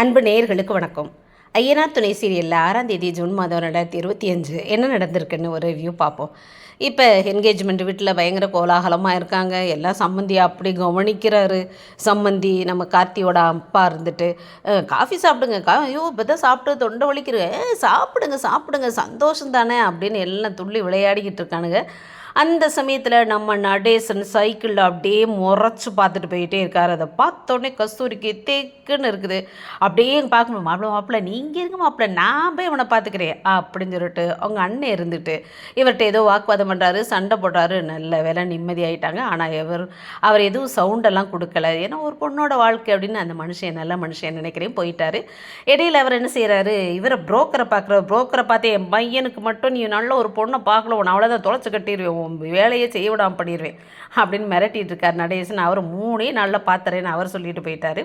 அன்பு நேயர்களுக்கு வணக்கம். ஐயனா துணை சீரியலில் ஆறாம் தேதி ஜூன் மாதம் ரெண்டாயிரத்தி இருபத்தி அஞ்சு என்ன நடந்திருக்குன்னு ஒரு ரிவ்யூ பார்ப்போம். இப்போ என்கேஜ்மெண்ட் வீட்டில் பயங்கர கோலாகலமாக இருக்காங்க. எல்லாம் சம்மந்தி அப்படி கவனிக்கிறாரு. சம்மந்தி நம்ம கார்த்தியோட அப்பா இருந்துட்டு காஃபி சாப்பிடுங்க கா ஐயோ இப்போ தான் சாப்பிட்டு தொண்டை வலிக்கிற சாப்பிடுங்க சாப்பிடுங்க சந்தோஷம் தானே? அப்படின்னு எல்லாம் துள்ளி விளையாடிக்கிட்டு இருக்கானுங்க. அந்த சமயத்தில் நம்ம நடேசன் சைக்கிளில் அப்படியே முறைச்சி பார்த்துட்டு போயிட்டே இருக்கார். அதை பார்த்தோன்னே கஸ்தூரிக்கு தேக்குன்னு இருக்குது. அப்படியே பார்க்கணும். மாப்பிள்ள மாப்பிள்ள நீங்கள் இருங்க மாப்பிள்ள நான் போய் இவனை பார்த்துக்கிறேன் அப்படின்னு சொல்லிட்டு அவங்க அண்ணன் இருந்துட்டு இவர்கிட்ட ஏதோ வாக்குவாதம் பண்ணுறாரு சண்டை போடுறாரு நல்ல வேலை நிம்மதியாயிட்டாங்க. ஆனால் இவர் அவர் எதுவும் சவுண்டெல்லாம் கொடுக்கல. ஏன்னா ஒரு பொண்ணோட வாழ்க்கை அப்படின்னு அந்த மனுஷன் நல்ல மனுஷன் நினைக்கிறேன் போயிட்டாரு. இடையில அவர் என்ன செய்கிறாரு இவரை புரோக்கரை பார்க்குற புரோக்கரை பார்த்து என் பையனுக்கு மட்டும் நீ நல்ல ஒரு பொண்ணை பார்க்கல உன் அவ்வளோதான் தொலைச்சி கட்டிடுவேன். உன் செய்ய விடாமல் பண்ணிடுவேன் அப்படின்னு மிரட்டிகிட்டு இருக்கார் நடேசன். அவர் மூணே நாளில் பார்த்துறேன்னு அவர் சொல்லிட்டு போயிட்டாரு.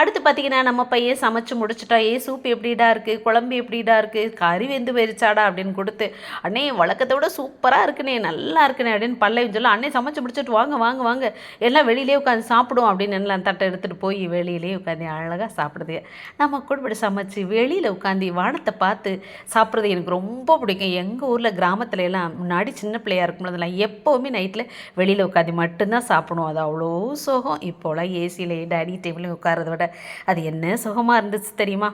அடுத்து பார்த்தீங்கன்னா நம்ம பையன் சமைச்சு முடிச்சுட்டா ஏ சூப் எப்படிடா இருக்குது குழம்பு எப்படிடா இருக்குது கறி வெந்து போயிருச்சாடா அப்படின்னு கொடுத்து அண்ணே வழக்கத்தை விட சூப்பராக இருக்குனே நல்லா இருக்குனே அப்படின்னு பல்லை சொல்ல அண்ணே சமைச்சு முடிச்சுட்டு வாங்க வாங்க வாங்க. எல்லாம் வெளியிலே உட்காந்து சாப்பிடுவோம் அப்படின்னு எல்லாம் தட்டை எடுத்துகிட்டு போய் வெளியிலே உட்காந்து அழகாக சாப்பிடுது. நம்ம கூட இப்படி சமைச்சு வெளியில் உட்காந்து வானத்தை பார்த்து சாப்பிட்றது எனக்கு ரொம்ப பிடிக்கும். எங்கள் ஊரில் கிராமத்துல எல்லாம் முன்னாடி சின்ன பிள்ளையாக இருக்கும்ல போதெல்லாம் எப்போவுமே நைட்டில் வெளியில் உட்காந்து மட்டும்தான் சாப்பிடுவோம் அது அவ்வளோ சுகம். இப்போலாம் ஏசியில் டைனிங் டேபிளில் உட்காரத விட அது என்ன சுகமாக இருந்துச்சு தெரியுமா?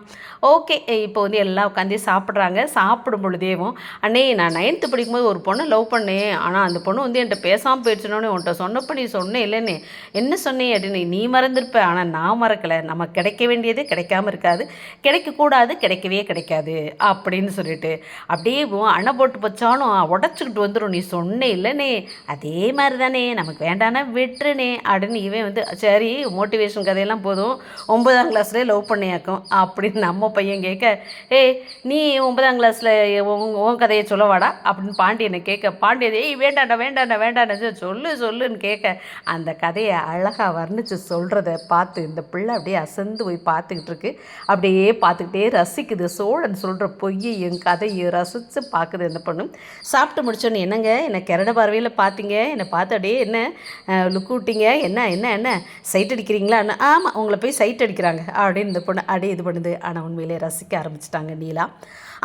ஓகே இப்போ வந்து எல்லாம் உட்காந்து சாப்பிட்றாங்க. சாப்பிடும் பொழுதேவும் அண்ணே நான் நைன்த்து படிக்கும்போது ஒரு பொண்ணை லவ் பண்ணேன். ஆனால் அந்த பொண்ணு வந்து என்கிட்ட பேசாமல் போயிடுச்சுனோன்னு உன்கிட்ட சொன்னப்ப நீ சொன்னே இல்லைன்னு என்ன சொன்னேன் அப்படின்னு நீ மறந்துருப்ப. ஆனால் நான் மறக்கலை. நம்ம கிடைக்க வேண்டியது கிடைக்காம இருக்காது. கிடைக்கக்கூடாது கிடைக்கவே கிடைக்காது அப்படின்னு சொல்லிட்டு. அப்படியே அணை போட்டு வச்சாலும் உடச்சிக்கிட்டு வந்துடும் நீ சொன்னே இல்லைனே. அதே மாதிரி தானே நமக்கு வேண்டானா விட்டுருனே. அப்படின்னு இவன் வந்து சரி மோட்டிவேஷன் கதையெல்லாம் போதும். ஒன்பதாம் கிளாஸ்லேயே லவ் பண்ணியாக்கும். அப்படின்னு நம்ம பையன் கேட்க ஏய் நீ ஒன்பதாம் கிளாஸில் உன் கதையை சொல்லவாடா? அப்படின்னு பாண்டியனை கேட்க பாண்டியன் ஏய் வேண்டாண்டா வேண்டாண்டா வேண்டாண்டா. சொல்லு சொல்லுன்னு கேட்க அந்த கதையை அழகாக வர்ணித்து சொல்கிறத பார்த்து இந்த பிள்ளை அப்படியே அசந்து போய் பார்த்துக்கிட்டு இருக்கு. அப்படியே பார்த்துக்கிட்டே ரசிக்குது. சோழன் சொல்கிற பொய்யையும் கதையும் ரசித்து பார்க்குது என்ன பண்ணும் சாப்பிட்டு முடிச்சோன்னு என்னங்க எனக்கு கரண பார்வையில் பார்த்தீங்க என்னை பார்த்து அப்படியே என்ன லுக் விட்டீங்க. என்ன என்ன என்ன? சைட் அடிக்கிறீங்களா? ஆமாம் உங்களை போய் சைட் அடிக்கிறாங்க. அப்படின்னு இந்த பொண்ணு அப்படியே இது பண்ணுது. ஆனால் உண்மையிலே ரசிக்க ஆரம்பிச்சிட்டாங்க நீலா.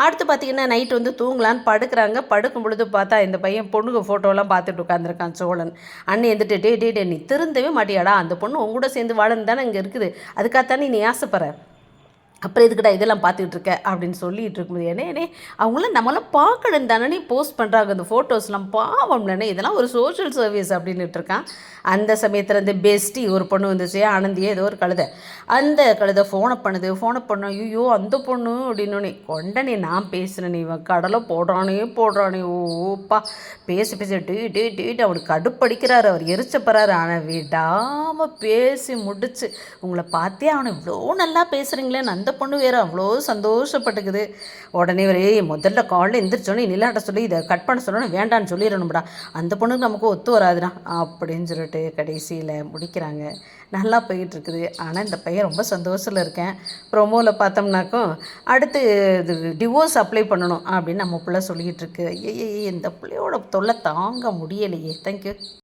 அடுத்து பார்த்தீங்கன்னா நைட் வந்து தூங்கலான்னு படுக்கிறாங்க. படுக்கும் பொழுது பார்த்தா இந்த பையன் பொண்ணுங்க ஃபோட்டோலாம் பார்த்துட்டு உட்காந்துருக்கான் சோழன். அண்ணன் எந்திட்டு டே டே டே நீ திருந்தவே மாட்டியாடா? அந்த பொண்ணு உங்க கூட சேர்ந்து வாழன்னு தானே இங்கே இருக்குது. அதுக்காகத்தானே நீ ஆசைப்படுற? அப்புறம் இதுக்கிட்ட இதெல்லாம் பார்த்துக்கிட்டு இருக்க அப்படின்னு சொல்லிட்டு இருக்கும்போது ஏனே அவங்களாம் நம்மளாம் பார்க்கணும் தானே போஸ்ட் பண்ணுறாங்க அந்த ஃபோட்டோஸ்லாம் பாவம்லனே இதெல்லாம் ஒரு சோஷியல் சர்வீஸ் அப்படின்னுட்டு இருக்கான் அந்த சமயத்தில் இந்த பெஸ்டி ஒரு பொண்ணு வந்துச்சு ஆனந்தியே ஏதோ ஒரு கழுதை. அந்த கழுதை ஃபோனை பண்ணுது. ஃபோனை பண்ண ஐயோ அந்த பொண்ணு அப்படின்னு கொண்டனே நான் பேசுனேன் இவன் கடலை போடுறானே போடுறானே ஓப்பா. பேசி பேசி டீ டீ டீட்டு அவனுக்கு கடுப்படிக்கிறாரு. அவர் எரிச்சப்படுறாரு ஆனால் விடாமல் பேசி முடிச்சு உங்களை பார்த்தே அவனை இவ்வளோ நல்லா பேசுகிறீங்களேன்னு அந்த பொண்ணு வேறு அவ்வளோ சந்தோஷப்பட்டுக்குது. உடனே ஒரு முதல்ல காலில் எந்திரிச்சோன்னே நிலாட்ட சொல்லி இதை கட் பண்ண சொன்னோன்னு வேண்டான்னு சொல்லிடணும்டா. அந்த பொண்ணுக்கு நமக்கு ஒத்து வராதுடா. அப்படின்னு சொல்லிட்டு கடைசியில் முடிக்கிறாங்க. நல்லா போயிட்டுருக்குது. ஆனால் இந்த பையன் ரொம்ப சந்தோஷத்தில் இருக்கேன். ப்ரொமோவில் பார்த்தோம்னாக்கும் அடுத்து இது டிவோர்ஸ் அப்ளை பண்ணணும் அப்படின்னு நம்ம பிள்ளை சொல்லிகிட்டு இருக்கு ஐயே இந்த பிள்ளையோட தொல்லை தாங்க முடியலையே. தேங்க்யூ